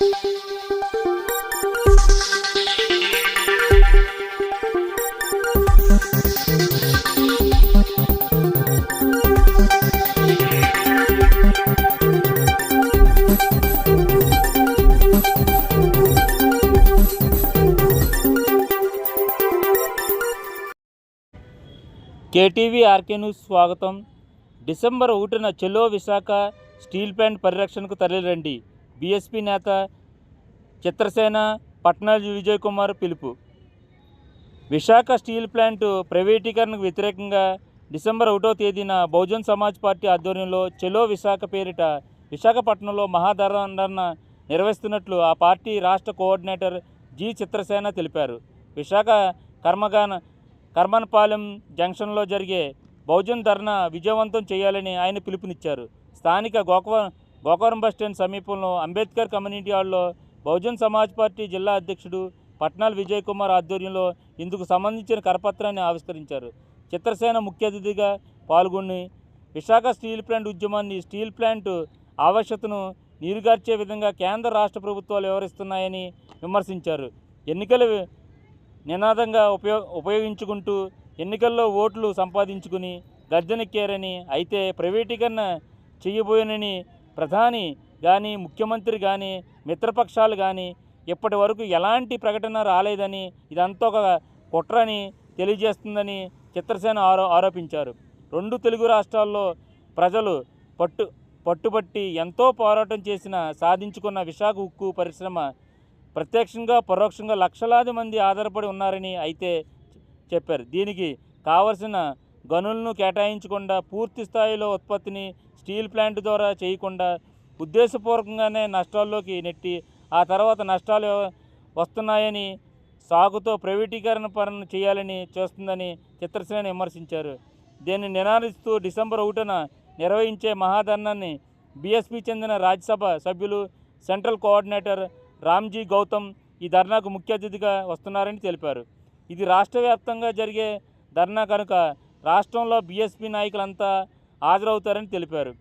KTV RK news స్వాగతం. December ఒకటిన చెలో విశాఖ స్టీల్ ప్లాంట్ పరిరక్షణకు తరలిరండి. బీఎస్పీ నేత చిత్రసేన పట్నాజీ విజయ్ కుమార్ పిలుపు. విశాఖ స్టీల్ ప్లాంట్ ప్రైవేటీకరణకు వ్యతిరేకంగా డిసెంబర్ ఒకటో తేదీన బహుజన్ సమాజ్ పార్టీ ఆధ్వర్యంలో చెలో విశాఖ పేరిట విశాఖపట్నంలో మహాధరణ నిర్వహిస్తున్నట్లు ఆ పార్టీ రాష్ట్ర కోఆర్డినేటర్ జి చిత్రసేన తెలిపారు. విశాఖ కర్మగాన కర్మన్పాలెం జంక్షన్లో జరిగే బహుజన్ ధర్నా విజయవంతం చేయాలని ఆయన పిలుపునిచ్చారు. స్థానిక గోకవ గోకవరం బస్టాండ్ సమీపంలో అంబేద్కర్ కమ్యూనిటీ హాల్లో బహుజన్ సమాజ్ పార్టీ జిల్లా అధ్యక్షుడు పట్నాల్ విజయ్ కుమార్ ఆధ్వర్యంలో ఇందుకు సంబంధించిన కరపత్రాన్ని ఆవిష్కరించారు. చిత్రసేన ముఖ్య అతిథిగా పాల్గొని విశాఖ స్టీల్ ప్లాంట్ ఉద్యమాన్ని స్టీల్ ప్లాంట్ ఆవశ్యతను నీరుగార్చే విధంగా కేంద్ర రాష్ట్ర ప్రభుత్వాలు వ్యవహరిస్తున్నాయని విమర్శించారు. ఎన్నికల నినాదంగా ఉపయోగ ఉపయోగించుకుంటూ ఎన్నికల్లో ఓట్లు సంపాదించుకుని గద్దెనెక్కారని అయితే ప్రైవేటీకరణ చేయబోయనని ప్రధాని కానీ ముఖ్యమంత్రి కానీ మిత్రపక్షాలు కానీ ఇప్పటి వరకు ఎలాంటి ప్రకటన రాలేదని ఇదంతా ఒక కుట్రని తెలియజేస్తుందని చిత్రసేన ఆరో ఆరోపించారు. రెండు తెలుగు రాష్ట్రాల్లో ప్రజలు పట్టు పట్టుబట్టి ఎంతో పోరాటం చేసిన సాధించుకున్న విశాఖ ఉక్కు పరిశ్రమ ప్రత్యక్షంగా పరోక్షంగా లక్షలాది మంది ఆధారపడి ఉన్నారని అయితే చెప్పారు. దీనికి కావలసిన గనులను కేటాయించకుండా పూర్తి స్థాయిలో ఉత్పత్తిని స్టీల్ ప్లాంట్ ద్వారా చేయకుండా ఉద్దేశపూర్వకంగానే నష్టాల్లోకి నెట్టి ఆ తర్వాత నష్టాలు వస్తున్నాయని సాగుతో ప్రైవేటీకరణ పరణ చేయాలని చేస్తుందని చిత్రసేన విమర్శించారు. దీన్ని నినాదిస్తూ డిసెంబర్ ఒకటిన నిర్వహించే మహాధర్నాన్ని బీఎస్పీ చెందిన రాజ్యసభ సభ్యులు సెంట్రల్ కోఆర్డినేటర్ రామ్జీ గౌతమ్ ఈ ధర్నాకు ముఖ్య అతిథిగా వస్తున్నారని తెలిపారు. ఇది రాష్ట్ర వ్యాప్తంగా జరిగే ధర్నా కనుక రాష్ట్రంలో బీఎస్పీ నాయకులంతా హాజరవుతారని తెలిపారు.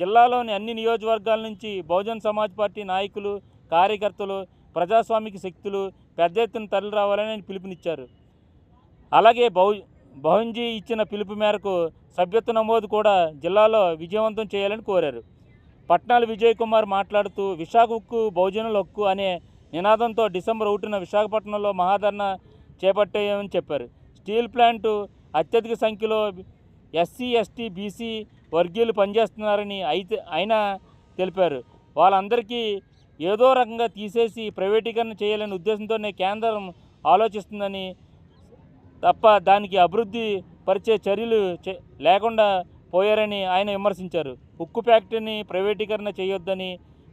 జిల్లాలోని అన్ని నియోజకవర్గాల నుంచి బహుజన్ సమాజ్ పార్టీ నాయకులు కార్యకర్తలు ప్రజాస్వామిక శక్తులు పెద్ద ఎత్తున తరలి రావాలని పిలుపునిచ్చారు. అలాగే బహు బహుంజీ ఇచ్చిన పిలుపు మేరకు సభ్యత్వ నమోదు కూడా జిల్లాలో విజయవంతం చేయాలని కోరారు. పట్నాల విజయ్ కుమార్ మాట్లాడుతూ విశాఖ ఉక్కు బహుజనుల హక్కు అనే నినాదంతో డిసెంబర్ ఒకటిన విశాఖపట్నంలో మహాధరణ చేపట్టాయని చెప్పారు. స్టీల్ ప్లాంటు అత్యధిక సంఖ్యలో ఎస్సీ ఎస్టీ బీసీ వర్గీయులు పనిచేస్తున్నారని అయితే ఆయన తెలిపారు. వాళ్ళందరికీ ఏదో రకంగా తీసేసి ప్రైవేటీకరణ చేయాలనే ఉద్దేశంతోనే కేంద్రం ఆలోచిస్తుందని తప్ప దానికి అభివృద్ధి పరిచే చర్యలు చే లేకుండా పోయారని ఆయన విమర్శించారు. ఉక్కు ఫ్యాక్టరీని ప్రైవేటీకరణ చేయొద్దని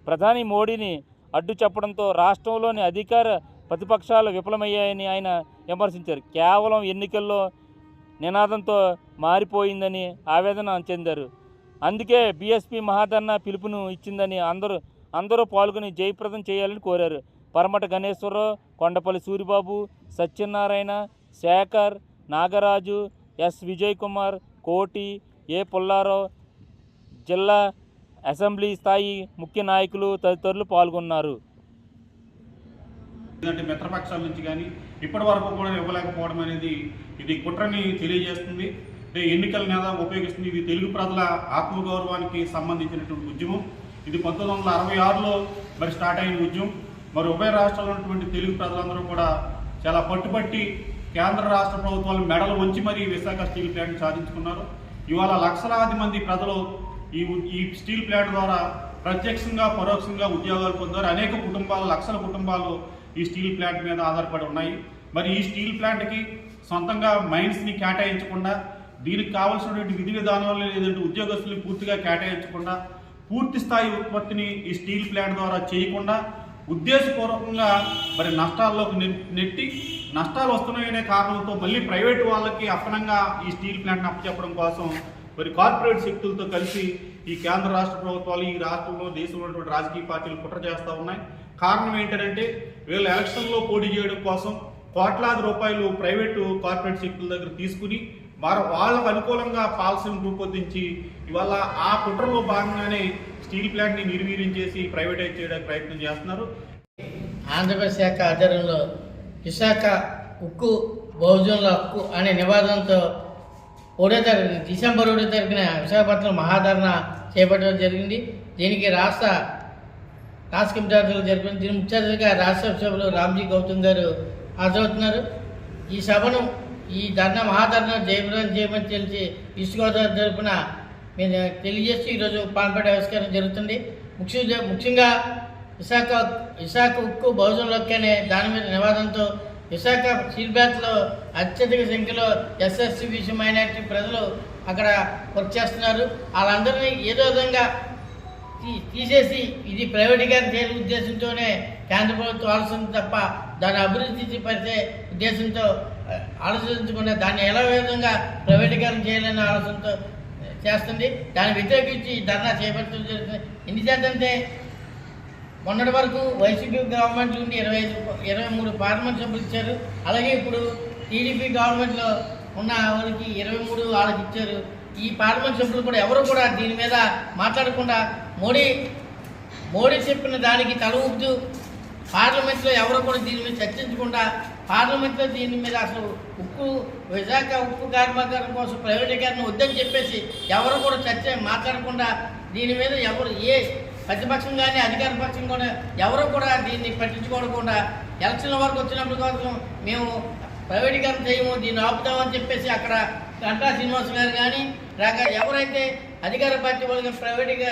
ప్రధాని మోడీని అడ్డు చెప్పడంతో రాష్ట్రంలోని అధికార ప్రతిపక్షాలు విఫలమయ్యాయని ఆయన విమర్శించారు. కేవలం ఎన్నికల్లో నినాదంతో మారిపోయిందని ఆవేదన చెందారు. అందుకే బీఎస్పీ మహాధర్నా పిలుపును ఇచ్చిందని అందరూ అందరూ పాల్గొని జయప్రదం చేయాలని కోరారు. పరమట గణేశ్వరరావు కొండపల్లి సూరిబాబు సత్యనారాయణ శేఖర్ నాగరాజు ఎస్ విజయ్ కుమార్ కోటి ఏ పుల్లారావు జిల్లా అసెంబ్లీ స్థాయి ముఖ్య నాయకులు తదితరులు పాల్గొన్నారు. మిత్రపక్షాల నుంచి కానీ ఇప్పటి వరకు కూడా ఇవ్వలేకపోవడం అనేది ఇది కుట్రని తెలియజేస్తుంది. అంటే ఎన్నికల మీద ఉపయోగిస్తుంది. ఇది తెలుగు ప్రజల ఆత్మగౌరవానికి సంబంధించినటువంటి ఉద్యమం. ఇది పంతొమ్మిది వందల అరవై ఆరులో మరి స్టార్ట్ అయిన ఉద్యమం. మరి ఉభయ రాష్ట్రాల్లో ఉన్నటువంటి తెలుగు ప్రజలందరూ కూడా చాలా పట్టుబట్టి కేంద్ర రాష్ట్ర ప్రభుత్వాలు మెడలు వంచి మరీ విశాఖ స్టీల్ ప్లాంట్ సాధించుకున్నారు. ఇవాళ లక్షలాది మంది ప్రజలు ఈ ఈ స్టీల్ ప్లాంట్ ద్వారా ప్రత్యక్షంగా పరోక్షంగా ఉద్యోగాలు పొందారు. అనేక కుటుంబాలు లక్షల కుటుంబాలు ఈ స్టీల్ ప్లాంట్ మీద ఆధారపడి ఉన్నాయి. మరి ఈ స్టీల్ ప్లాంట్కి సొంతంగా మైన్స్ని కేటాయించకుండా దీనికి కావాల్సినటువంటి విధి విధానాలు లేదంటే ఉద్యోగస్తుల్ని పూర్తిగా కేటాయించకుండా పూర్తి స్థాయి ఉత్పత్తిని ఈ స్టీల్ ప్లాంట్ ద్వారా చేయకుండా ఉద్దేశపూర్వకంగా మరి నష్టాల్లోకి నెట్టి నష్టాలు వస్తున్నాయనే కారణంతో మళ్ళీ ప్రైవేటు వాళ్ళకి అప్పనంగా ఈ స్టీల్ ప్లాంట్ని అప్పచెప్పడం కోసం మరి కార్పొరేట్ శక్తులతో కలిసి ఈ కేంద్ర రాష్ట్ర ప్రభుత్వాలు ఈ రాష్ట్రంలో దేశంలో ఉన్నటువంటి రాజకీయ పార్టీలు కుట్ర చేస్తూ ఉన్నాయి. కారణం ఏంటంటే వీళ్ళు ఎలక్షన్లో పోటీ చేయడం కోసం కోట్లాది రూపాయలు ప్రైవేటు కార్పొరేట్ శక్తుల దగ్గర తీసుకుని వారు వాళ్ళకు అనుకూలంగా పాలసీని రూపొందించి ఇవాళ ఆ కుట్రలో భాగంగానే స్టీల్ ప్లాంట్ని నిర్వీర్యం చేసి ప్రైవేటైజ్ చేయడానికి ప్రయత్నం చేస్తున్నారు. ఆంధ్రప్రదేశ్ శాఖ ఆధ్వర్యంలో విశాఖ ఉక్కు బహుజనుల హక్కు అనే నివాదంతో ఒకటో తారీఖు డిసెంబర్ ఒకటో తారీఖున విశాఖపట్నం మహాధరణ చేపట్టడం జరిగింది. దీనికి రాష్ట్ర రాష్ట్ర కమిటీ జరిపింది దీని ముఖ్య అతిథిగా రాష్ట్ర సభలో రామ్జీ గౌతమ్ గారు హాజరవుతున్నారు ఈ సభను ఈ ధర్నా మహాధరణ జయప్రదం చేయమని తెలిసి ఈస్ట్ తరఫున తరపున మేము తెలియజేస్తూ ఈరోజు పాల్పడే ఆవిష్కరణ జరుగుతుంది. ముఖ్య ముఖ్యంగా విశాఖ విశాఖ ఉక్కు బహుజనలోకి అనే దాని మీద నివాదంతో విశాఖ స్టీల్ బ్యాత్లో అత్యధిక సంఖ్యలో ఎస్ఎస్సి బీసీ మైనారిటీ ప్రజలు అక్కడ వర్క్ చేస్తున్నారు. వాళ్ళందరినీ ఏదో విధంగా తీ- తీసేసి ఇది ప్రైవేటీకరణ చేసే ఉద్దేశంతోనే కేంద్ర ప్రభుత్వం ఆలోచన తప్ప దాన్ని అభివృద్ధి పరిచే ఉద్దేశంతో ఆలోచించకుండా దాన్ని ఎలా విధంగా ప్రైవేటీకరణ చేయాలనే ఆలోచనతో చేస్తుంది. దాన్ని వ్యతిరేకించి ధర్నా చేపట్టడం జరుగుతుంది. ఎందుచేతంటే మొన్నటి వరకు వైసీపీ గవర్నమెంట్ నుండి ఇరవై ఐదు ఇరవై మూడు పార్లమెంట్ సభ్యులు ఇచ్చారు. అలాగే ఇప్పుడు టీడీపీ గవర్నమెంట్లో ఉన్న వాళ్ళకి ఇరవై మూడు వాళ్ళకి ఇచ్చారు. ఈ పార్లమెంట్ సభ్యులు కూడా ఎవరు కూడా దీని మీద మాట్లాడకుండా మోడీ మోడీ చెప్పిన దానికి తల ఊపుతూ పార్లమెంట్లో ఎవరు కూడా దీని మీద చర్చించకుండా పార్లమెంట్లో దీని మీద అసలు ఉక్కు విశాఖ ఉక్కు కర్మాగారం కోసం ప్రైవేటీకరణ వద్దని చెప్పేసి ఎవరు కూడా చర్చ మాట్లాడకుండా దీని మీద ఎవరు ఏ ప్రతిపక్షం కానీ అధికార పక్షం కూడా ఎవరు కూడా దీన్ని పట్టించుకోకుండా ఎలక్షన్ల వరకు వచ్చినప్పుడు కోసం మేము ప్రైవేటీకరణ చేయము దీన్ని ఆపుతామని చెప్పేసి అక్కడ గంటా శ్రీనివాస్ గారు కానీ రాక ఎవరైతే అధికార పార్టీ వాళ్ళకి ప్రైవేట్గా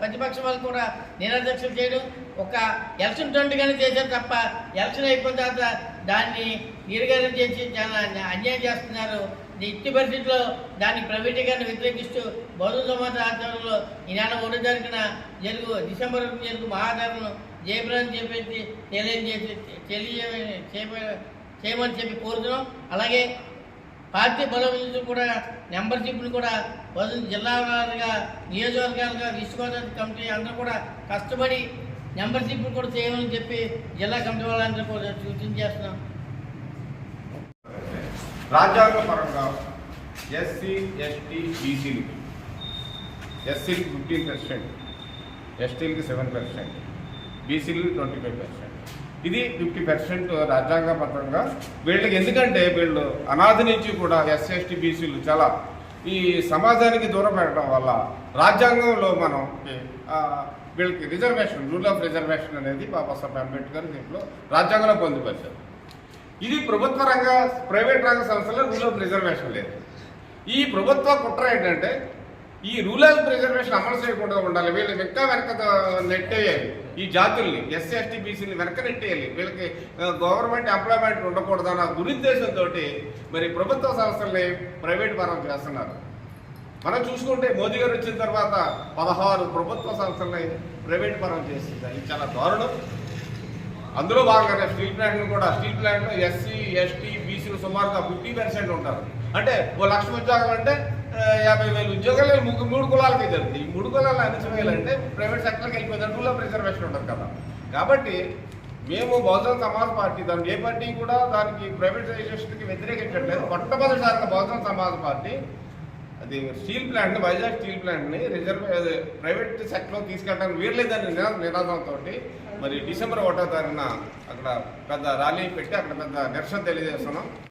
ప్రతిపక్ష వాళ్ళు కూడా నిరాదర్శనం చేయడం ఒక ఎలక్షన్ ట్వంటీగానే చేశారు తప్ప ఎలక్షన్ అయిపోయిన తర్వాత దాన్ని నిర్గారం చేసి చాలా అన్యాయం చేస్తున్నారు. ఇట్టి పరిస్థితుల్లో దాన్ని ప్రైవేటీకరణ వ్యతిరేకిస్తూ బౌద్ధ సమాజ ఆధ్వర్యంలో ఈ నెల ఒకటి జరిగిన జరుగు డిసెంబర్ జరుగు మహాధారను జయప్రదం చెప్పేసి తెలియజేసి తెలియ చేయమని చెప్పి కోరుతున్నాం. అలాగే పార్టీ బలోపేతం కూడా మెంబర్షిప్లు కూడా వదిలి జిల్లాగా వారీగా నియోజకవర్గాలుగా విశ్వగోదావరి కమిటీ అందరూ కూడా కష్టపడి మెంబర్షిప్లు కూడా చేయమని చెప్పి జిల్లా కమిటీ వాళ్ళందరూ కూడా సూచన చేస్తున్నాం. రాజ్యాంగ ఎస్సీ ఎస్టీ బీసీలు ఎస్సీలకి ఫిఫ్టీన్ పర్సెంట్ ఎస్టీలకి సెవెన్ పర్సెంట్ బీసీలకి ట్వంటీ ఫైవ్ పర్సెంట్ ఇది ఫిఫ్టీ పర్సెంట్ రాజ్యాంగబద్ధంగా వీళ్ళకి ఎందుకంటే వీళ్ళు అనాది నుంచి కూడా ఎస్సీ ఎస్టీ బీసీలు చాలా ఈ సమాజానికి దూరం పెట్టడం వల్ల రాజ్యాంగంలో మనం వీళ్ళకి రిజర్వేషన్ రూల్ ఆఫ్ రిజర్వేషన్ అనేది బాబాసాహెబ్ అంబేద్కర్ దీంట్లో రాజ్యాంగంలో పొందుపరిచారు. ఇది ప్రభుత్వ రంగ ప్రైవేట్ రంగ సంస్థలో రూల్ ఆఫ్ రిజర్వేషన్ లేదు. ఈ ప్రభుత్వ కుట్ర ఏంటంటే ఈ రూల్ ఆఫ్ రిజర్వేషన్ అమలు చేయకుండా ఉండాలి. వీళ్ళకి ఇంకా వెనక నెట్టేయాలి. ఈ జాతుల్ని ఎస్సీ ఎస్టీ బీసీని వెనకనెట్టేయాలి. వీళ్ళకి గవర్నమెంట్ ఎంప్లాయ్మెంట్ ఉండకూడదు అన్న దురుద్దేశంతో మరి ప్రభుత్వ సంస్థల్ని ప్రైవేట్ పరం చేస్తున్నారు. మనం చూసుకుంటే మోదీ గారు వచ్చిన తర్వాత పదహారు ప్రభుత్వ సంస్థల్ని ప్రైవేట్ పరం చేసింది. ఇది చాలా దారుణం. అందులో భాగంగానే స్టీల్ ప్లాంట్ను కూడా స్టీల్ ప్లాంట్లో ఎస్సీ ఎస్టీ బీసీలు సుమారుగా ఫిఫ్టీ పర్సెంట్ ఉంటారు. అంటే ఓ లక్ష ఉద్యోగం అంటే యాభై వేలు ఉద్యోగాలు ముగ్గురు మూడు కులాలకి జరుగుతుంది ఈ మూడు కులాలు అణచివేయాలంటే ప్రైవేట్ సెక్టర్కి వెళ్ళిపోయింది రూల్ ఆఫ్ రిజర్వేషన్ ఉంటుంది కదా. కాబట్టి మేము బహుజన సమాజ్ పార్టీ దాని ఏ పార్టీ కూడా దానికి ప్రైవేటైజేషన్కి వ్యతిరేకించట్లేదు. మొట్టమొదటిసారిగా బహుజన సమాజ్ పార్టీ అది స్టీల్ ప్లాంట్ వైజాగ్ స్టీల్ ప్లాంట్ని రిజర్వ్ ప్రైవేట్ సెక్టర్లో తీసుకెళ్ళడానికి వీర్లేదని నినాదంతో మరి డిసెంబర్ ఒకటో తారీఖున అక్కడ పెద్ద ర్యాలీ పెట్టి అక్కడ పెద్ద నిరసన తెలియజేస్తున్నాం.